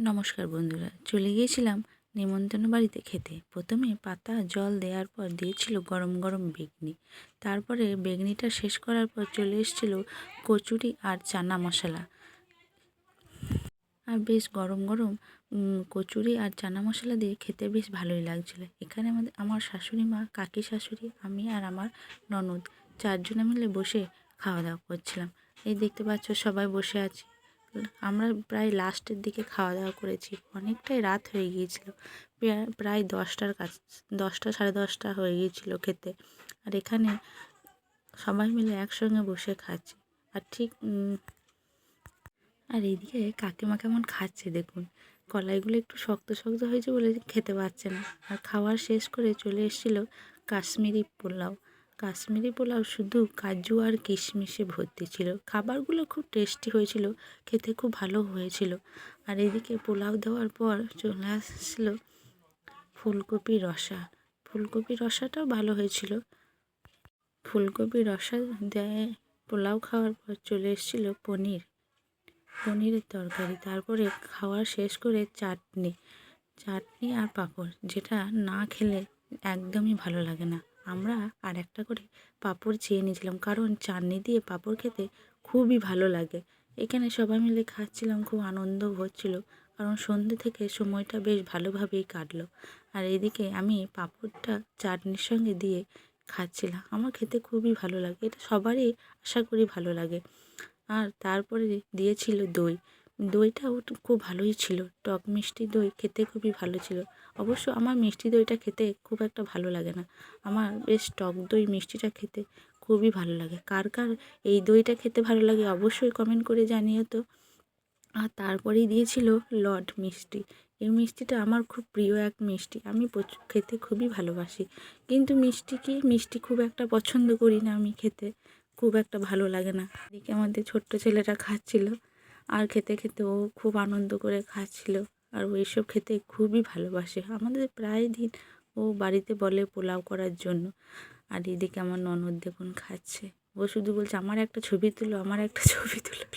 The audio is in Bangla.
নমস্কার বন্ধুরা, চলে গিয়েছিলাম নিমন্ত্রণ বাড়িতে খেতে। প্রথমে পাতা জল দেওয়ার পর দিয়েছিল গরম গরম বেগনি। তারপরে বেগনিটা শেষ করার পর চলে এসেছিল কচুরি আর চানা মশলা। আর বেশ গরম গরম কচুরি আর চানা মশলা দিয়ে খেতে বেশ ভালোই লাগছিল। এখানে আমাদের, আমার শাশুড়ি মা, কাকি শাশুড়ি, আমি আর আমার ননদ চারজনে মিলে বসে খাওয়া দাওয়া করছিলাম। এই দেখতে পাচ্ছ সবাই বসে আছি। আমরা প্রায় লাস্টের দিকে খাওয়া দাওয়া করেছি। অনেকটাই রাত হয়ে গিয়েছিল। প্রায় দশটার কাছ, দশটা, সাড়ে দশটা হয়ে গিয়েছিল খেতে। আর এখানে সবাই মিলে একসঙ্গে বসে খাচ্ছি। আর ঠিক আর এইদিকে কাকিমা কেমন খাচ্ছে দেখুন। কলাইগুলো একটু শক্ত শক্ত হয়েছে বলে খেতে পারছে না। আর খাওয়ার শেষ করে চলে এসেছিল কাশ্মীরি পোলাও। কাশ্মীরি পোলাও শুধু কাজু আর কিশমিশে ভর্তি ছিল। খাবারগুলো খুব টেস্টি হয়েছিল, খেতে খুব ভালো হয়েছিল। আর এদিকে পোলাও দেওয়ার পর চলে আসছিল ফুলকপি রসা। ফুলকপি রসাটাও ভালো হয়েছিল। ফুলকপি রসা দেয় পোলাও খাওয়ার পর চলে এসেছিল পনির। পনিরের তরকারি। তারপরে খাওয়া শেষ করে চাটনি। চাটনি আর পাঁপড়, যেটা না খেলে একদমই ভালো লাগে না। আমরা আর একটা করে পাঁপড় চেয়ে নিয়েছিলাম। কারণ চাটনি দিয়ে পাঁপড় খেতে খুবই ভালো লাগে। এখানে সবাই মিলে খাচ্ছিলাম, খুব আনন্দ হচ্ছিল। কারণ সন্ধ্যে থেকে সময়টা বেশ ভালোভাবেই কাটলো। আর এদিকে আমি পাঁপড়টা চাটনির সঙ্গে দিয়ে খাচ্ছিলাম। আমার খেতে খুবই ভালো লাগে। এটা সবারই আশা করি ভালো লাগে। আর তারপরে দিয়েছিল দই। দইটাও খুব ভালোই ছিল। টক মিষ্টি দই খেতে খুবই ভালো ছিল। অবশ্য আমার মিষ্টি দইটা খেতে খুব একটা ভালো লাগে না। আমার বেশ টক দই মিষ্টিটা খেতে খুবই ভালো লাগে। কার কার এই দইটা খেতে ভালো লাগে অবশ্যই কমেন্ট করে জানিও তো। আর তারপরেই দিয়েছিল লড মিষ্টি। এই মিষ্টিটা আমার খুব প্রিয় এক মিষ্টি। আমি খেতে খুবই ভালোবাসি। কিন্তু মিষ্টি কি? মিষ্টি খুব একটা পছন্দ করি না আমি খেতে। খুব একটা ভালো লাগে না। এদিকে আমাদের ছোট্ট ছেলেটা খাচ্ছিল। আর খেতে খেতে ও খুব আনন্দ করে খাচ্ছিল। আর ও এসব খেতে খুবই ভালোবাসে। আমাদের প্রায় দিন ও বাড়িতে বলে পোলাও করার জন্য। আর এদিকে আমার ননদ দেখুন খাচ্ছে। ও শুধু বলছে, আমার একটা ছবি তুলো, আমার একটা ছবি তুলো।